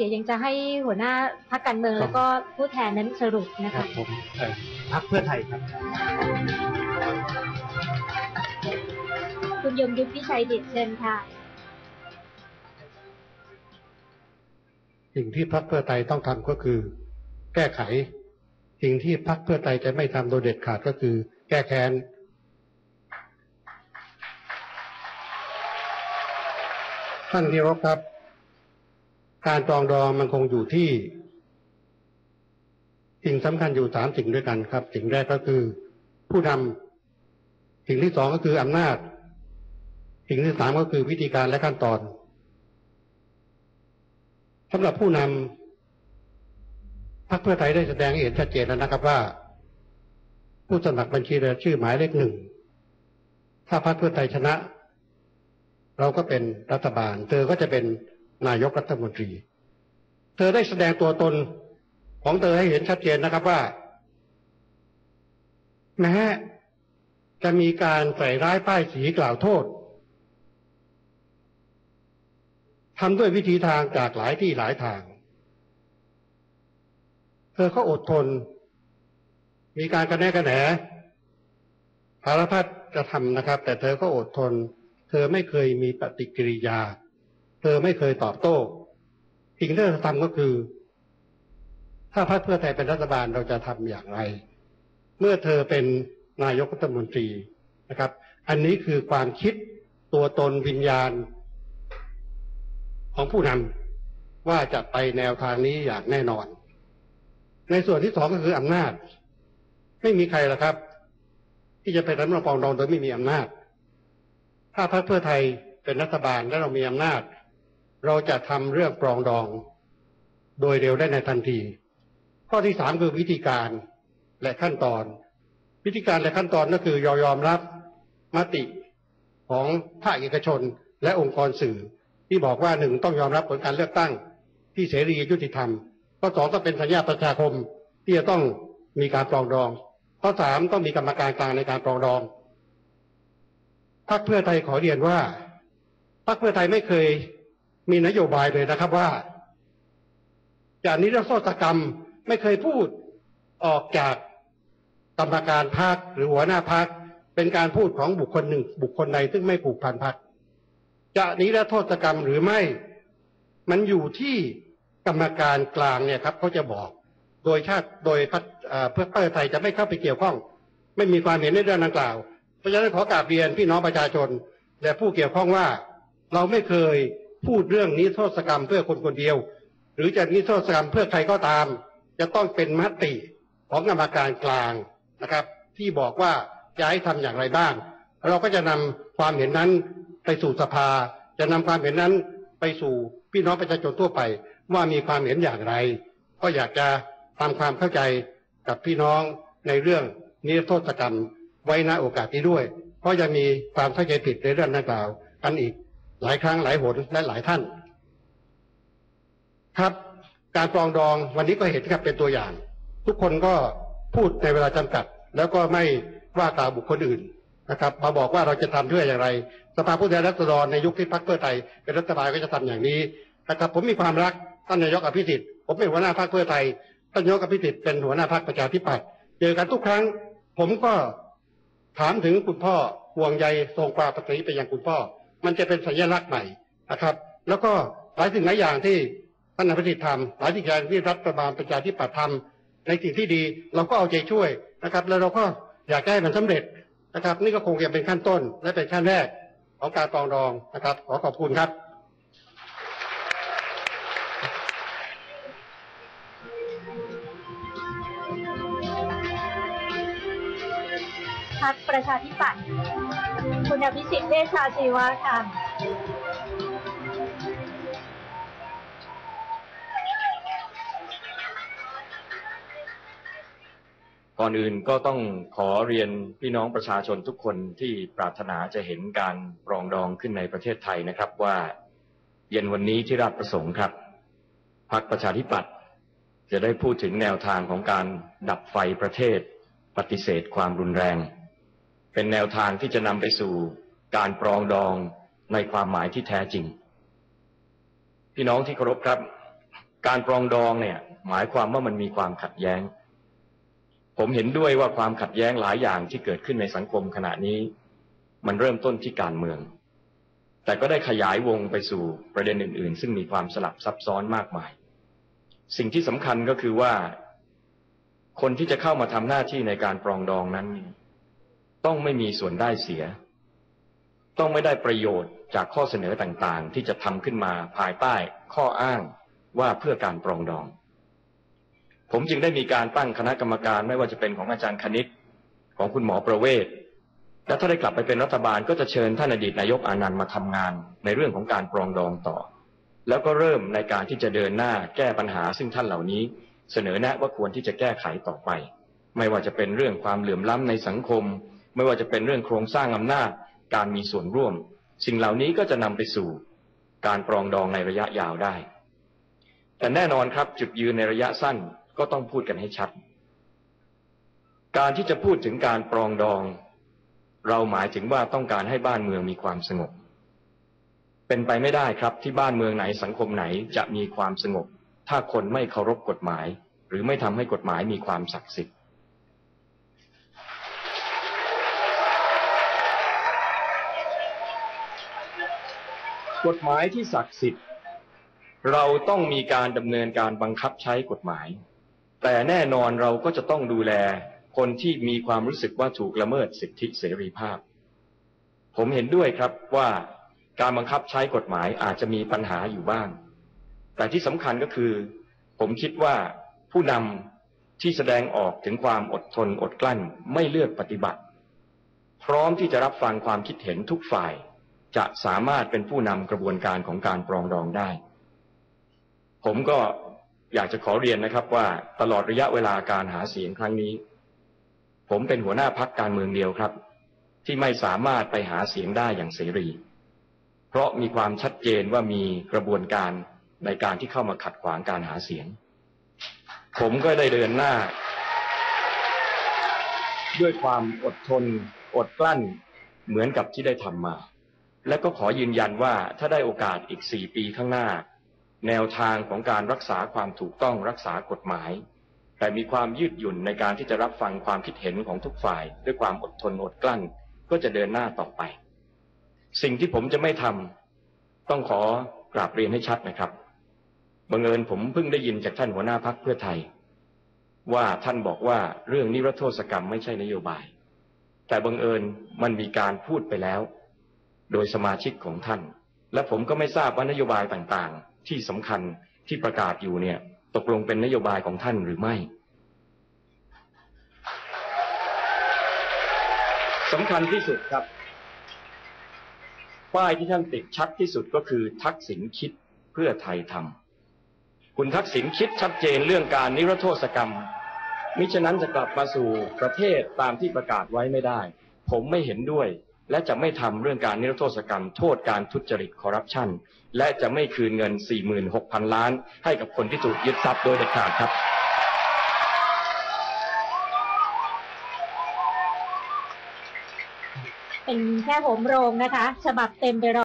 เดี๋ยวยังจะให้หัวหน้าพักการเมืองครับแล้วก็ผู้แทนนั้นสรุปนะครัคะ บผมเอ่อพักเพื่อไทยครับ คุณยมยุทธพิชัยดิตเชิญค่ะ สิ่งที่พรรคเพื่อไทยต้องทำก็คือ แก้ไข สิ่งที่พรรคเพื่อไทยจะไม่ทำโดยเด็ดขาดก็คือ แก้แค้นท่านที่รบครับ การปรองดองมันคงอยู่ที่สิ่งสำคัญอยู่สามสิ่งด้วยกันครับ สิ่งแรกก็คือ ผู้นำสิ่งที่สองก็คืออำนาจ สิ่งที่สามก็คือวิธีการและขั้นตอนสำหรับผู้นำพรรคเพื่อไทยได้แสดงเห็นชัดเจนแล้วนะครับว่า ผู้สมัครบัญชีรายชื่อหมายเลขหนึ่งถ้าพรรคเพื่อไทยชนะ เราก็เป็นรัฐบาล เธอก็จะเป็น นายกรัฐมนตรี เธอได้แสดงตัวตนของเธอให้เห็นชัดเจนนะครับว่า แม้จะมีการใส่ร้ายป้ายสีกล่าวโทษทำด้วยวิธีทางจากหลายที่หลายทาง เธอก็อดทน มีการกระแนกระแหนสารพัดจะทำนะครับ แต่เธอก็อดทน เธอไม่เคยมีปฏิกิริยา เธอไม่เคยตอบโต้สิ่งที่เธอทำก็คือ ถ้าพรรคเพื่อไทยเป็นรัฐบาลเราจะทำอย่างไร เมื่อเธอเป็นนายกรัฐมนตรีนะครับ อันนี้คือความคิดตัวตนวิญญาณ ของผู้นำว่าจะไปแนวทางนี้อย่างแน่นอน ในส่วนที่สองก็คืออำนาจ ไม่มีใครหรอกครับ ที่จะไปรัฐมนตรีปรองดองโดยไม่มีอำนาจ ถ้าพรรคเพื่อไทยเป็นรัฐบาลและเรามีอำนาจ เราจะทำเรื่องปรองดอง โดยเร็วได้ในทันที ข้อที่สามคือวิธีการและขั้นตอน วิธีการและขั้นตอนก็คือยอมรับมติของภาคเอกชนและองค์กรสื่อ ที่บอกว่าหนึ่งต้องยอมรับผลการเลือกตั้ง ที่เสรียุติธรรมข้อสองต้องเป็นสัญญาประชาคมที่จะต้องมีการปรองดอง ข้อสามต้องมีกรรมการกลางในการปรองดองพรรคเพื่อไทยขอเรียนว่าพรรคเพื่อไทยไม่เคย มีนโยบายเลยนะครับว่า จากนิรโทษกรรมไม่เคยพูดออกจากกรรมการพรรคหรือหัวหน้าพรรคเป็นการพูดของบุคคลหนึ่ง บุคคลใดซึ่งไม่ผูกพันพรรคจะนิรโทษกรรมหรือไม่ มันอยู่ที่กรรมการกลางเนี่ยครับเขาจะบอก โดยชาติโดยพัฒเพื่อเพื่อไทยจะไม่เข้าไปเกี่ยวข้อง ไม่มีความเห็นในเรื่องดังกล่าว เพราะฉะนั้นขอกราบเรียนพี่น้องประชาชน และผู้เกี่ยวข้องว่า เราไม่เคย พูดเรื่องนิโทษกรรมเพื่อคนคนเดียว หรือจะนิโทษกรรมเพื่อใครก็ตาม จะต้องเป็นมติของกรรมการกลางนะครับ ที่บอกว่าจะให้ทำอย่างไรบ้าง เราก็จะนำความเห็นนั้นไปสู่สภา จะนำความเห็นนั้นไปสู่พี่น้องประชาชนทั่วไป ว่ามีความเห็นอย่างไร ก็อยากจะทำความเข้าใจกับพี่น้องในเรื่องนิรโทษกรรมไว้ณโอกาสนี้ด้วย เพราะยังมีความเข้าใจผิดในเรื่องดังกล่าวกันอีก หลายครั้งหลายหนและหลายท่าน ครับ การปรองดองวันนี้ก็เห็นครับเป็นตัวอย่าง ทุกคนก็พูดในเวลาจำกัด แล้วก็ไม่ว่ากล่าวบุคคลอื่นนะครับ มาบอกว่าเราจะทำเพื่ออย่างไร สภาผู้แทนราษฎรในยุคที่พรรคเพื่อไทยเป็นรัฐบาลก็จะทำอย่างนี้นะครับ ผมมีความรักท่านนายกอภิสิทธิ์ผมเป็นหัวหน้าพรรคเพื่อไทยท่านนายกอภิสิทธิ์เป็นหัวหน้าพรรคประชาธิปัตย์เจอกันทุกครั้ง ผมก็ถามถึงคุณพ่อห่วงใยทรงความปฏิไปยังคุณพ่อ มันจะเป็นสัญลักษณ์ใหม่นะครับ แล้วก็หลายสิ่งหลายอย่างที่ท่านนายกอภิสิทธิ์ทำหลายสิ่งอย่างที่รัฐบาลประชาธิปัตย์ทำในสิ่งที่ดีเราก็เอาใจช่วยนะครับ แล้วเราก็อยากให้มันสำเร็จนะครับ นี่ก็คงจะเป็นขั้นต้นและเป็นขั้นแรกของการปรองดองนะครับ ขอขอบคุณครับ พักประชาธิปัตย์คุณอภิสิทธิ์เวชชาชีวะค่ะก่อนอื่นก็ต้องขอเรียนพี่น้องประชาชนทุกคนที่ปรารถนาจะเห็นการปรองดองขึ้นในประเทศไทยนะครับว่า เย็นวันนี้ที่ราชประสงค์ครับพรรคประชาธิปัตย์จะได้พูดถึงแนวทางของการดับไฟประเทศ ปฏิเสธความรุนแรง เป็นแนวทางที่จะนำไปสู่การปรองดองในความหมายที่แท้จริง พี่น้องที่เคารพครับ การปรองดองเนี่ย หมายความว่ามันมีความขัดแย้ง ผมเห็นด้วยว่าความขัดแย้งหลายอย่างที่เกิดขึ้นในสังคมขณะนี้ มันเริ่มต้นที่การเมือง แต่ก็ได้ขยายวงไปสู่ประเด็นอื่น ๆ ซึ่งมีความสลับซับซ้อนมากมาย สิ่งที่สำคัญก็คือว่า คนที่จะเข้ามาทำหน้าที่ในการปรองดองนั้น ต้องไม่มีส่วนได้เสีย ต้องไม่ได้ประโยชน์จากข้อเสนอต่างๆ ที่จะทำขึ้นมาภายใต้ข้ออ้างว่าเพื่อการปรองดอง ผมจึงได้มีการตั้งคณะกรรมการไม่ว่าจะเป็นของอาจารย์คณิตของคุณหมอประเวศและถ้าได้กลับไปเป็นรัฐบาลก็จะเชิญท่านอดีตนายกอานันต์มาทำงาน ในเรื่องของการปรองดองต่อ แล้วก็เริ่มในการที่จะเดินหน้าแก้ปัญหา ซึ่งท่านเหล่านี้ เสนอแนะว่าควรที่จะแก้ไขต่อไป ไม่ว่าจะเป็นเรื่องความเหลื่อมล้ำในสังคม ไม่ว่าจะเป็นเรื่องโครงสร้างอำนาจ การมีส่วนร่วม สิ่งเหล่านี้ก็จะนำไปสู่การปรองดองในระยะยาวได้ แต่แน่นอนครับจุดยืนในระยะสั้นก็ต้องพูดกันให้ชัด การที่จะพูดถึงการปรองดอง เราหมายถึงว่าต้องการให้บ้านเมืองมีความสงบ เป็นไปไม่ได้ครับที่บ้านเมืองไหนสังคมไหนจะมีความสงบ ถ้าคนไม่เคารพกฎหมาย หรือไม่ทำให้กฎหมายมีความศักดิ์สิทธิ์ กฎหมายที่ศักดิ์สิทธิ์ เราต้องมีการดำเนินการบังคับใช้กฎหมาย แต่แน่นอนเราก็จะต้องดูแลคนที่มีความรู้สึกว่าถูกละเมิดสิทธิเสรีภาพ ผมเห็นด้วยครับว่าการบังคับใช้กฎหมายอาจจะมีปัญหาอยู่บ้าง แต่ที่สำคัญก็คือ ผมคิดว่าผู้นำที่แสดงออกถึงความอดทนอดกลั้นไม่เลือกปฏิบัติ พร้อมที่จะรับฟังความคิดเห็นทุกฝ่าย จะสามารถเป็นผู้นำกระบวนการของการปรองดองได้ ผมก็อยากจะขอเรียนนะครับว่าตลอดระยะเวลาการหาเสียงครั้งนี้ ผมเป็นหัวหน้าพักการเมืองเดียวครับ ที่ไม่สามารถไปหาเสียงได้อย่างเสรี เพราะมีความชัดเจนว่ามีกระบวนการในการที่เข้ามาขัดขวางการหาเสียง ผมก็ได้เดินหน้า ด้วยความอดทนอดกลั้นเหมือนกับที่ได้ทำมา และก็ขอยืนยันว่าถ้าได้โอกาสอีกสี่ปีข้างหน้า แนวทางของการรักษาความถูกต้องรักษากฎหมาย แต่มีความยืดหยุ่นในการที่จะรับฟังความคิดเห็นของทุกฝ่าย ด้วยความอดทนอดกลั้น ก็จะเดินหน้าต่อไป สิ่งที่ผมจะไม่ทำต้องขอกราบเรียนให้ชัดนะครับบังเอิญผมเพิ่งได้ยินจากท่านหัวหน้าพักเพื่อไทย ว่าท่านบอกว่าเรื่องนิรโทษกรรมไม่ใช่นโยบาย แต่บังเอิญมันมีการพูดไปแล้ว โดยสมาชิกของท่าน และผมก็ไม่ทราบว่านโยบายต่างๆ ที่สำคัญที่ประกาศอยู่เนี่ย ตกลงเป็นนโยบายของท่านหรือไม่สำคัญที่สุดครับ ป้ายที่ท่านติดชัดที่สุดก็คือทักษิณคิดเพื่อไทยทำคุณทักษิณคิดชัดเจนเรื่องการนิรโทษกรรม มิฉะนั้นจะกลับมาสู่ประเทศตามที่ประกาศไว้ไม่ได้ ผมไม่เห็นด้วย และจะไม่ทำเรื่องการนิรโทษกรรม โทษการทุจริตคอร์รัปชันและจะไม่คืนเงิน 46,000 ล้าน ให้กับคนที่ถูกยึดทรัพย์โดยเด็ดขาดครับ เป็นแค่โหมโรงนะคะ ฉบับเต็มไปรอ